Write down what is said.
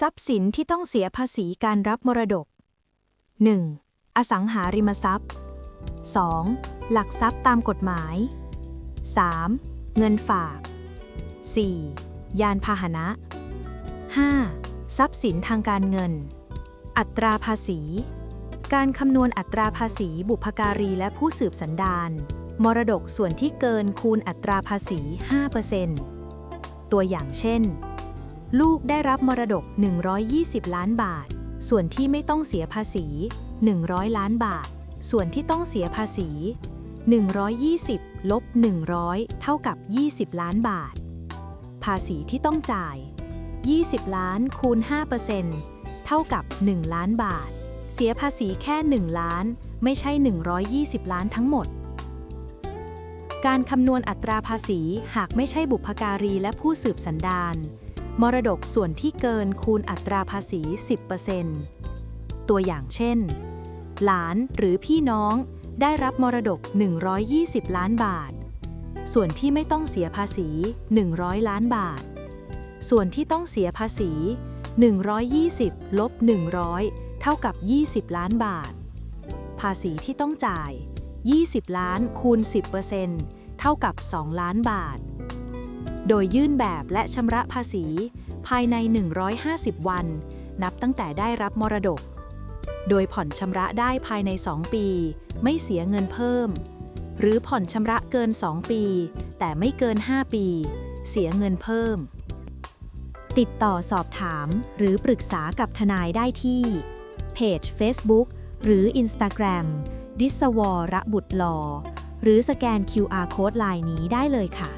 ทรัพย์สินที่ต้องเสียภาษีการรับมรดก 1. อสังหาริมทรัพย์ 2. หลักทรัพย์ตามกฎหมาย 3. เงินฝาก 4. ยานพาหนะ 5. ทรัพย์สินทางการเงิน อัตราภาษี การคำนวณอัตราภาษีบุพการีและผู้สืบสันดานมรดกส่วนที่เกินคูณอัตราภาษี 5%ตัวอย่างเช่น ลูกได้รับมรดก 120 ล้านบาท ส่วนที่ไม่ต้องเสียภาษี 100 ล้านบาท ส่วนที่ต้องเสียภาษี 120 ลบ 100 เท่ากับ 20 ล้านบาท ภาษีที่ต้องจ่าย 20 ล้านคูณ5%เท่ากับ 1 ล้านบาท เสียภาษีแค่ 1 ล้าน ไม่ใช่ 120 ล้านทั้งหมด การคำนวณอัตราภาษีหากไม่ใช่บุพการีและผู้สืบสันดาน มรดกส่วนที่เกินคูณอัตราภาษี 10%ตัวอย่างเช่น หลานหรือพี่น้องได้รับมรดก 120 ล้านบาท ส่วนที่ไม่ต้องเสียภาษี 100 ล้านบาท ส่วนที่ต้องเสียภาษี 120 ลบ 100 เท่ากับ 20 ล้านบาท ภาษีที่ต้องจ่าย 20 ล้านคูณ 10%เท่ากับ 2 ล้านบาท โดยยื่นแบบและชำระภาษี ภายใน 150 วัน นับตั้งแต่ได้รับมรดก โดยผ่อนชำระได้ภายใน 2 ปี ไม่เสียเงินเพิ่ม หรือผ่อนชำระเกิน 2 ปี แต่ไม่เกิน 5 ปี เสียเงินเพิ่ม ติดต่อสอบถามหรือปรึกษากับทนายได้ที่ เพจ Facebook หรือ Instagram ดิสวรบุตรลอ หรือสแกน QR Code ไลน์นี้ได้เลยค่ะ